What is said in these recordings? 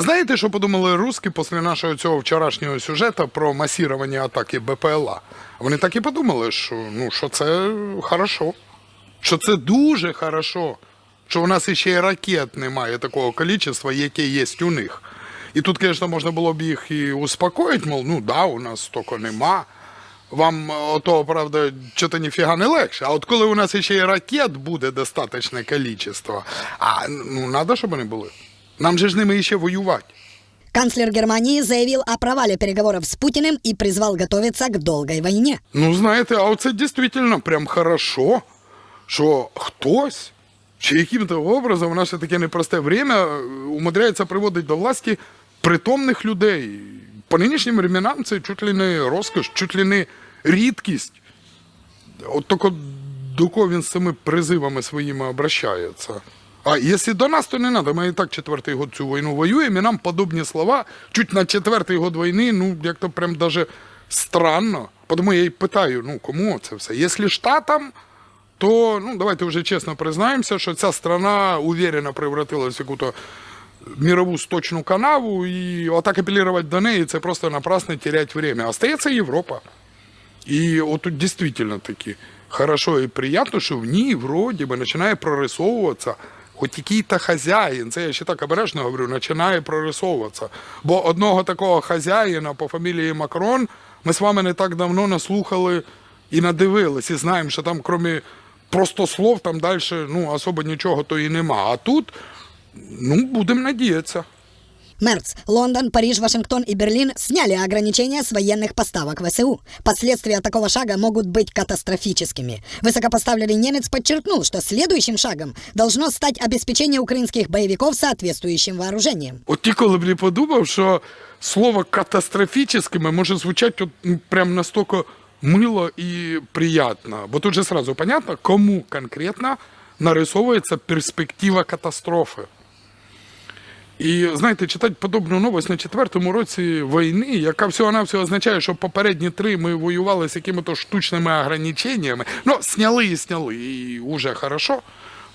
А знаєте, що подумали русські після нашого цього вчорашнього сюжету про масірування атаки БПЛА? Вони так і подумали, що, ну, що це хорошо, що це дуже хорошо, що у нас ще й ракет немає такого кількості, яке є у них. І тут, звісно, можна було б їх і успокоїти, мов, ну да, у нас стільки нема. Вам ото, правда, чого ніфіга не легше. А от коли у нас ще й ракет буде достатньо кількість, а ну треба, щоб вони були. Нам же ж ними ще воювати. Канцлер Германии заявил о провале переговоров с Путиным и призвал готовиться к долгой войне. Ну, знаєте, а оце дійсно прям хорошо, що хтось чи яким-то образом в наше таке непросте время е, умудряється приводити до власті притомних людей. По нинішнім временам це чуть ли не розкош, чуть ли не рідкість. От тільки до кого він з цими призивами своїми обращається. А якщо до нас, то не треба. Ми і так четвертий год цю війну воюємо, і нам подобні слова чуть на четвертий год війни, ну, як то прям даже странно. Тому я і питаю, ну кому це все? Якщо штатам, то ну, давайте вже чесно признаємося, що ця страна уверенно превратилась в якусь мирову сточну канаву, і отак апеллировать до неї це просто напрасно терять время. Остається Європа. І от тут дійсно таки хорошо і приємно, що в ній вроді би починає прорисовуватися хоч який-то хазяїн, це я ще так обережно говорю, починає прорисовуватися. Бо одного такого хазяїна по фамілії Макрон ми з вами не так давно наслухали і надивились, і знаємо, що там, крім просто слов, там далі ну, особо нічого то і нема. А тут, ну, будемо надіятися. Мерц, Лондон, Париж, Вашингтон и Берлин сняли ограничения с военных поставок ВСУ. Последствия такого шага могут быть катастрофическими. Высокопоставленный немец подчеркнул, что следующим шагом должно стать обеспечение украинских боевиков соответствующим вооружением. От ніколи б не подумав, що слово катастрофічними може звучати от, ну, прям настільки мило і приємно. Бо тут же сразу понятно, кому конкретно нарисовується перспектива катастрофи. І знаєте, читати подобну новость на четвертому році війни, яка всього-навсього означає, що попередні три ми воювали з якими-то штучними ограниченнями. Ну, сняли і сняли, і вже хорошо.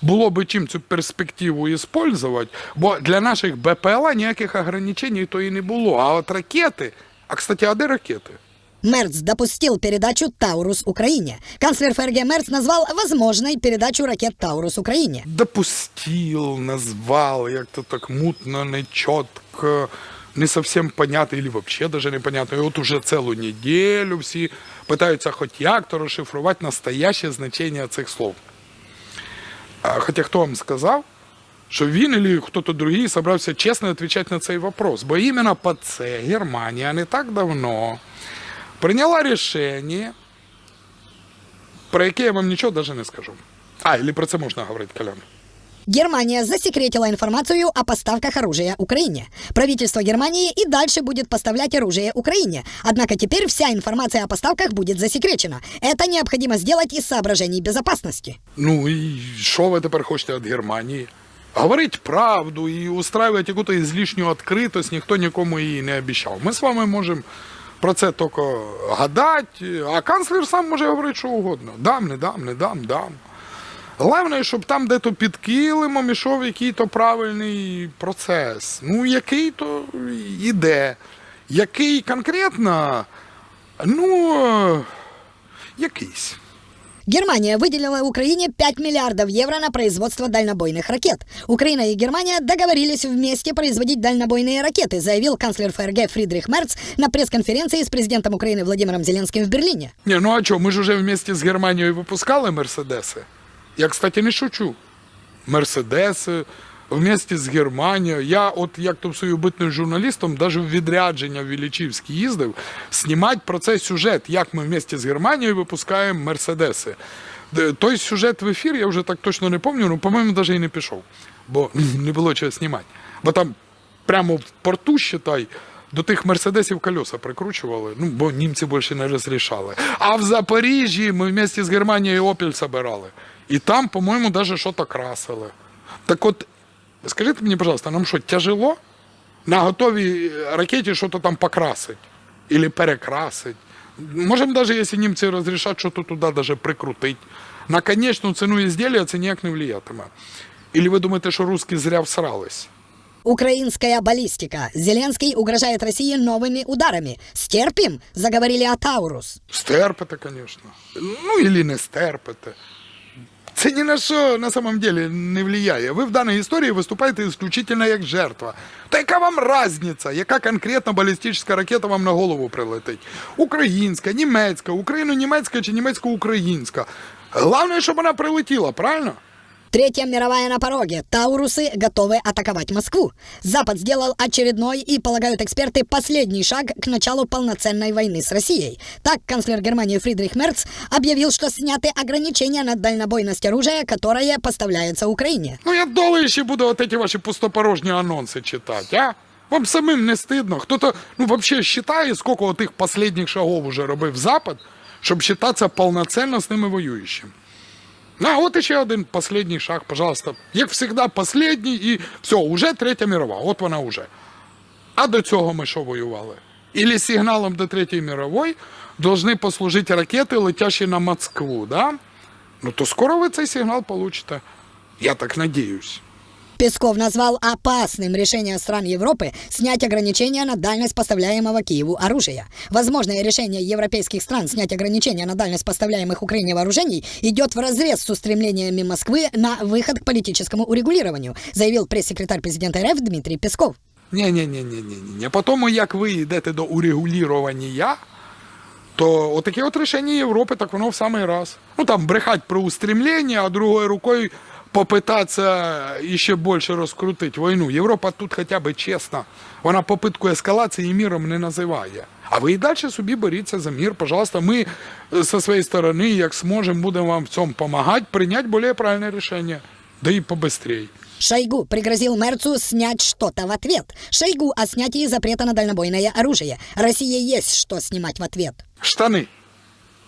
Було би чим цю перспективу использовать, бо для наших БПЛА ніяких ограничень то і не було. А от ракети, а кстати, а де ракети? Мерц допустил передачу «Таурус» Украине. Канцлер ФРГ Мерц назвал возможной передачу ракет «Таурус» Украине. допустил, назвал, як-то так мутно, нечетко, не совсем понятно, или вообще даже непонятно. И вот уже целую неделю всі пытаются хоть як-то розшифрувати настояще значення цих слов. А, Хоча хто вам сказав, що він или хто-то другий собрався чесно відповідати на цей вопрос. Бо іменно по це Германія не так давно прийняла рішення, про яке я вам нічого навіть не скажу. А, или про це можна говорити, Колян? Германия засекретила информацию о поставках оружия Украине. Правительство Германии и дальше будет поставлять оружие Украине. Однако теперь вся информация о поставках будет засекречена. Это необходимо сделать из соображений безопасности. Ну і що ви тепер хочете від Германії? Говорить правду і устраивать якусь ізлишню відкритость, ніхто нікому її не обіцяв. Ми з вами можемо про це тільки гадати, а канцлер сам може говорити що угодно. Дам, не дам, не дам, дам. Головне, щоб там де-то під килимом ішов який-то правильний процес. Ну, який то іде. Який конкретно, ну, е, якийсь. Германия выделила Украине 5 миллиардов евро на производство дальнобойных ракет. Украина и Германия договорились вместе производить дальнобойные ракеты, заявил канцлер ФРГ Фридрих Мерц на пресс-конференции с президентом Украины Владимиром Зеленским в Берлине. Ні, ну а що, ми ж уже вместе з Германією випускали Мерседеси. Я, кстати, не шучу. Мерседеси вместе з Германією. Я, от як то в свою битною журналістом, навіть в відрядження в Вілічівськ їздив, знімати про цей сюжет, як ми вместе з Германією випускаємо Мерседеси. Той сюжет в ефір я вже так точно не пам'ятаю, ну, по-моєму, навіть і не пішов, бо не було чого знімати. Бо там прямо в порту, считай, до тих мерседесів колеса прикручували, ну, бо німці більше не розрішали. А в Запоріжжі ми вместе з Германією Опель собирали. І там, по-моєму, навіть щось красили. Так от, скажіть мені, пожалуйста, нам що, тяжело на готовій ракеті щось там покрасить? Или перекрасить? Можемо навіть, якщо німці розрішать, що туди навіть прикрутить. На конечну ціну ізділля це ніяк не влиятиме. Или ви думаєте, що русські зря всрались? Украинская баллистика. Зеленский угрожает России новыми ударами. Стерпим? Заговорили о Таурус. Стерпите, звісно. Ну, і не стерпите. Це ні на що на самом деле не влияє. Ви в даній історії виступаєте исключительно як жертва. Та яка вам разниця, яка конкретно балістична ракета вам на голову прилетить? Українська, німецька, україно-німецька чи німецько-українська. Головне, щоб вона прилетіла, правильно? Третья мировая на пороге. Таурусы готовы атаковать Москву. Запад сделал очередной и, полагают эксперты, последний шаг к началу полноценной войны с Россией. Так, канцлер Германии Фридрих Мерц объявил, что сняты ограничения на дальнобойность оружия, которое поставляется Украине. Ну я долго ще буду от эти ваші пустопорожні анонси читати, а? Вам самим не стидно? Хто-то, ну, вообще считає, скільки отих последніх шагов уже робив Запад, щоб считатися повноценно з ними воюючим. А от ще один последній шаг, пожалуйста. Як завжди, последній і все, уже третя мірова, от вона уже. А до цього ми що воювали? Ілі сигналом до Третьої мірової повинні послужити ракети, летящі на Москву, да? Ну то скоро ви цей сигнал получите. Я так надіюсь. Песков назвал опасным решение стран Европы снять ограничения на дальность поставляемого Киеву оружия. Возможное решение европейских стран снять ограничения на дальность поставляемых Украине вооружений идет вразрез с устремлениями Москвы на выход к политическому урегулированию, заявил пресс-секретарь президента РФ Дмитрий Песков. ні ні ні ні ні ні По тому, як ви йдете до урегулювання, то отаке от рішення Європи, так воно в самий раз. Ну там брехать про устремлення, а другою рукою попитатися іще більше розкрутити війну. Європа тут хоча б чесна. Вона попитку ескалації міром не називає. А ви і далі собі боріться за мір. Пожалуйста, ми зі своєї сторони, як зможемо, будемо вам в цьому допомагати, прийняти більш правильне рішення. Да і побыстрей. Шойгу пригрозил Мерцу снять что-то в ответ. Шойгу о снятии запрета на дальнобойное оружие. России есть что снимать в ответ. штани.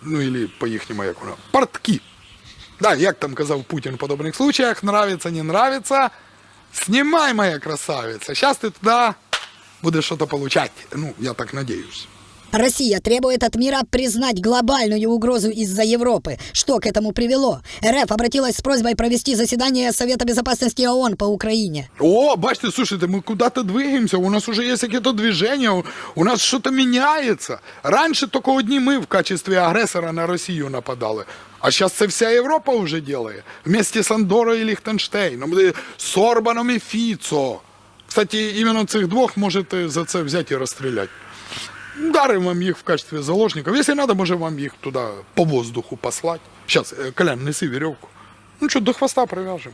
Ну, или по-їхньому, як воно, портки. Да, як там казав Путін в подобних случаях, нравиться, не нравиться. снимай, моя красавица. Сейчас ты туда будешь что-то получать. Ну, я так надеюсь. Россия требует от мира признать глобальную угрозу из-за Европы. Что к этому привело? РФ обратилась с просьбой провести заседание Совета Безопасности ООН по Украине. О, бачите, слушайте, мы куда-то двигаемся, у нас уже есть какие-то движения, у- у нас что-то меняется. Раньше только одни мы в качестве агрессора на Россию нападали. А сейчас це вся Європа уже делает. Вместе с Андорой и Лихтенштейном, э, с Орбаном и Фіцо. Кстати, іменно цих двох можете за це взяти і розстріляти. Дарим вам їх в качестве заложников. Если надо, можем вам їх туда по воздуху послать. Сейчас, Колян, неси веревку. Ну что, до хвоста привяжем.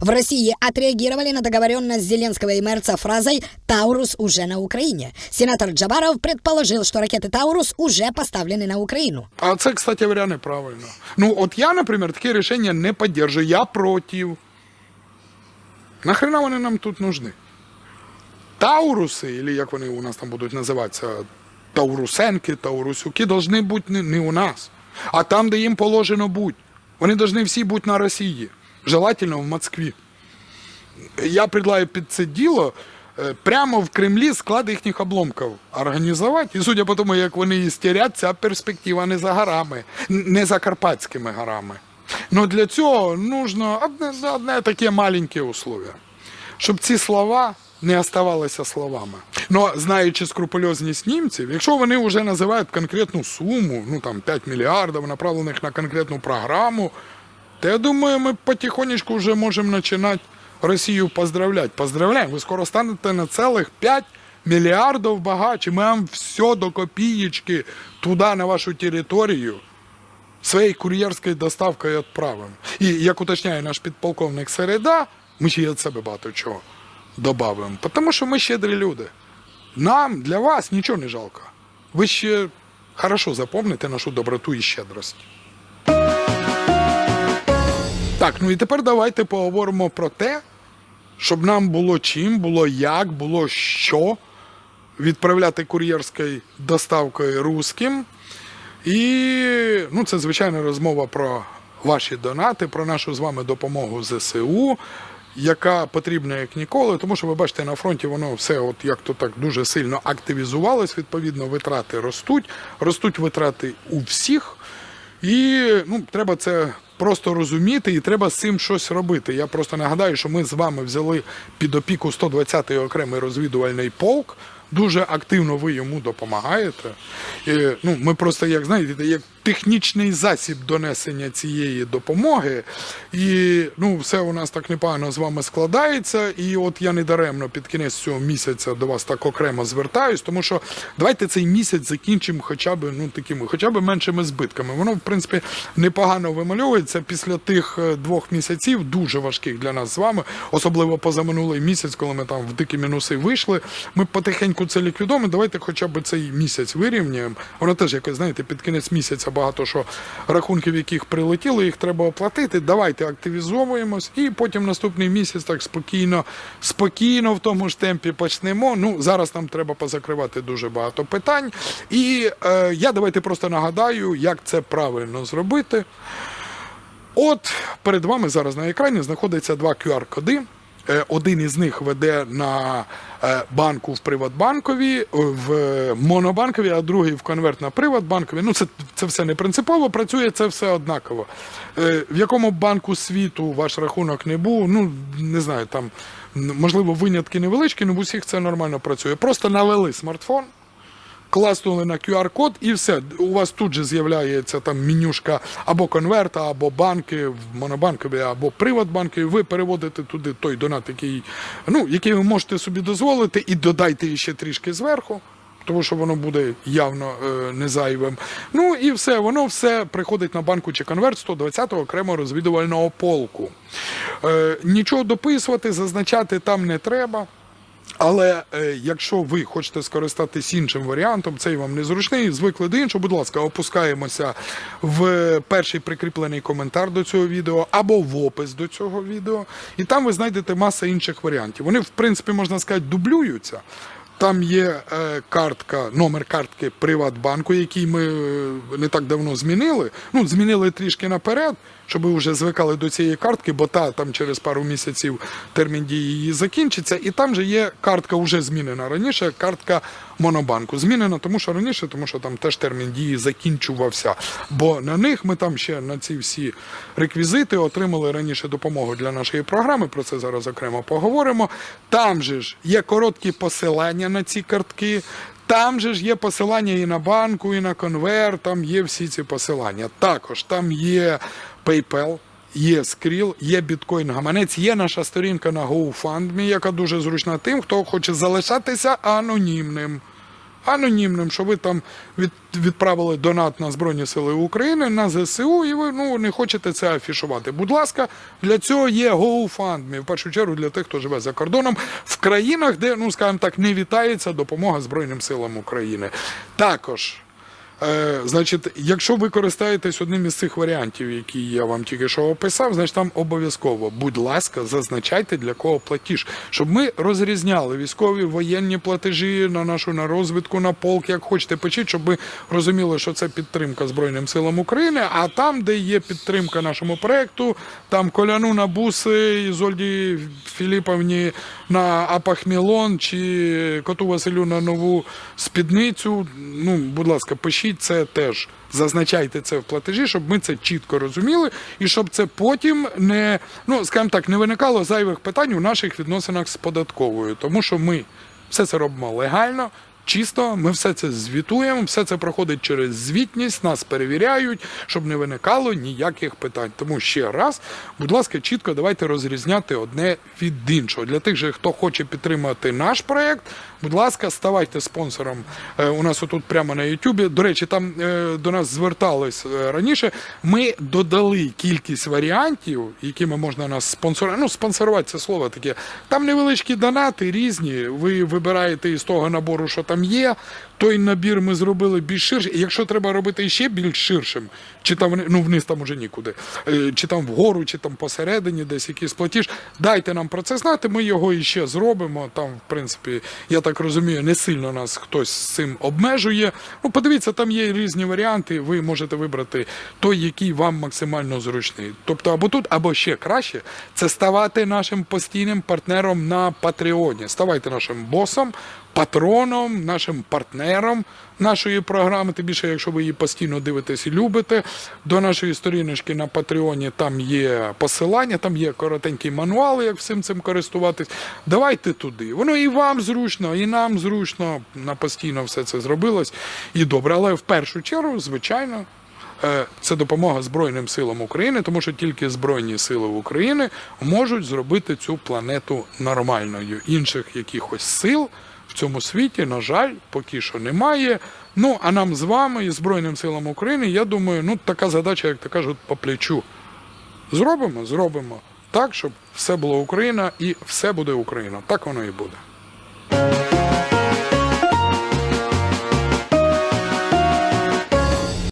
В России отреагировали на договоренность Зеленского и Мерца фразой «Таурус уже на Украине». Сенатор Джабаров предположил, что ракеты «Таурус» уже поставлены на Украину. А це, кстати говоря, неправильно. Ну, от я, наприклад, таке рішення не підтримую. Я проти. Нахрена вони нам тут нужны? Тауруси, або як вони у нас там будуть називатися, таурусенки, таурусюки, повинні бути не, у нас, а там, де їм положено бути. Вони повинні всі бути на Росії, желательно в Москві. Я предлагаю під це діло е, прямо в Кремлі склад їхніх обломків організувати. І судя по тому, як вони її стерять, ця перспектива не за горами, не за Карпатськими горами. Но для цього нужно одне, одне таке маленьке условие. Щоб ці слова не оставалися словами. Но знаючи скрупульозність німців, якщо вони вже називають конкретну суму, ну там 5 мільярдів, направлених на конкретну програму, то я думаю, ми потихонечку вже можемо починати Росію поздравляти. Поздравляємо, ви скоро станете на цілих 5 мільярдів багатші. Ми вам все до копієчки туди, на вашу територію, своєю кур'єрською доставкою відправимо. І як уточняє наш підполковник Середа, ми ще від себе багато чого додамо. Тому що ми щедрі люди. Нам для вас нічого не жалко. Ви ще хорошо запомните нашу доброту і щедрость. Так, ну і тепер давайте поговоримо про те, щоб нам було чим, було як, було що відправляти кур'єрською доставкою русським. І ну, це звичайна розмова про ваші донати, про нашу з вами допомогу ЗСУ, яка потрібна як ніколи, тому що ви бачите, на фронті воно все от як то так дуже сильно активізувалось. Відповідно, витрати ростуть, ростуть витрати у всіх. І ну, треба це просто розуміти, і треба з цим щось робити. Я просто нагадаю, що ми з вами взяли під опіку 120-й окремий розвідувальний полк. Дуже активно ви йому допомагаєте. І, ну, ми просто, як знаєте, як технічний засіб донесення цієї допомоги. І ну, все у нас так непогано з вами складається. І от я не даремно під кінець цього місяця до вас так окремо звертаюсь, тому що давайте цей місяць закінчимо хоча б ну, такими, хоча б меншими збитками. Воно, в принципі, непогано вимальовується після тих е, двох місяців, дуже важких для нас з вами, особливо позаминулий місяць, коли ми там в дикі мінуси вийшли. Ми потихеньку це ліквідуємо. Давайте хоча б цей місяць вирівняємо. Воно теж якось, знаєте, під кінець місяця багато що рахунків, яких прилетіло, їх треба оплатити. Давайте активізовуємось, і потім наступний місяць так спокійно, спокійно в тому ж темпі почнемо. Ну зараз нам треба позакривати дуже багато питань. І е, я давайте просто нагадаю, як це правильно зробити. От перед вами зараз на екрані знаходяться два QR-коди. Е, Один із них веде на е, банку в Приватбанкові, е, в Монобанкові, а другий в конверт на Приватбанкові. Ну, це, це все не принципово, працює це все однаково. В якому банку світу ваш рахунок не був, ну не знаю, там можливо винятки невеличкі, але в усіх це нормально працює. Просто навели смартфон класнули на QR-код і все. У вас тут же з'являється там менюшка або конверта, або банки в монобанкові, або приватбанкові. Ви переводите туди той донат, який, ну, який ви можете собі дозволити, і додайте ще трішки зверху. Тому що воно буде явно е, не зайвим. Ну і все, воно все приходить на банку чи конверт 120-го окремого розвідувального полку. Е, нічого дописувати, зазначати там не треба. Але е, якщо ви хочете скористатись іншим варіантом, цей вам незручний, звикли до іншого, будь ласка, опускаємося в перший прикріплений коментар до цього відео або в опис до цього відео, і там ви знайдете маса інших варіантів. Вони, в принципі, можна сказати, дублюються. Там є е, картка, номер картки Приватбанку, який ми е, не так давно змінили. Ну, змінили трішки наперед, щоб ви вже звикали до цієї картки, бо та там через пару місяців термін дії її закінчиться. І там же є картка вже змінена раніше, картка Монобанку. Змінена, тому що раніше, тому що там теж термін дії закінчувався. Бо на них ми там ще на ці всі реквізити отримали раніше допомогу для нашої програми. Про це зараз окремо поговоримо. Там же ж є короткі посилання на ці картки. Там же ж є посилання і на банку, і на конверт, там є всі ці посилання. Також там є PayPal, є Skrill, є біткоін гаманець, є наша сторінка на GoFundMe, яка дуже зручна тим, хто хоче залишатися анонімним. Анонімним, що ви там від, відправили донат на Збройні Сили України на ЗСУ, і ви ну не хочете це афішувати. Будь ласка, для цього є GoFundMe, в першу чергу для тих, хто живе за кордоном в країнах, де, ну скажімо так, не вітається допомога Збройним силам України. Також. Е, значить, якщо ви користаєтесь одним із цих варіантів, які я вам тільки що описав, значить там обов'язково, будь ласка, зазначайте для кого платіж, щоб ми розрізняли військові воєнні платежі на нашу на розвідку, на полк, як хочете пишіть, щоб ми розуміли, що це підтримка Збройним силам України. А там, де є підтримка нашому проекту, там коляну на буси Ізольді Філіповні на Апахмілон чи коту Василю на нову спідницю. Ну, будь ласка, пишіть це теж. Зазначайте це в платежі, щоб ми це чітко розуміли, і щоб це потім не, ну скажімо так, не виникало зайвих питань у наших відносинах з податковою, тому що ми все це робимо легально. Чисто, ми все це звітуємо, все це проходить через звітність, нас перевіряють, щоб не виникало ніяких питань. Тому ще раз, будь ласка, чітко давайте розрізняти одне від іншого. Для тих же, хто хоче підтримати наш проект, будь ласка, ставайте спонсором. Е, у нас отут прямо на Ютубі. До речі, там е, до нас звертались е, раніше. Ми додали кількість варіантів, якими можна нас спонсорувати. Ну, спонсорувати це слово таке. Там невеличкі донати різні. Ви вибираєте із того набору, що там є. Той набір ми зробили більш ширший. Якщо треба робити ще більш ширшим, чи там ну вниз там уже нікуди, чи там вгору, чи там посередині, десь якийсь платіж, дайте нам про це знати. Ми його іще зробимо. Там, в принципі, я так розумію, не сильно нас хтось з цим обмежує. Ну, подивіться, там є різні варіанти. Ви можете вибрати той, який вам максимально зручний. Тобто, або тут, або ще краще, це ставати нашим постійним партнером на Патреоні. Ставайте нашим босом. Патроном, нашим партнером нашої програми. Тим більше, якщо ви її постійно дивитесь і любите. До нашої сторіночки на Патреоні там є посилання, там є коротенький мануал, як всім цим користуватись. Давайте туди. Воно і вам зручно, і нам зручно. На постійно все це зробилось і добре. Але в першу чергу, звичайно. Е, Це допомога Збройним силам України, тому що тільки Збройні сили України можуть зробити цю планету нормальною. Інших якихось сил в цьому світі, на жаль, поки що немає. Ну а нам з вами і Збройним силам України, я думаю, ну така задача, як то кажуть, по плечу. Зробимо, зробимо так, щоб все було Україна і все буде Україна. Так воно і буде.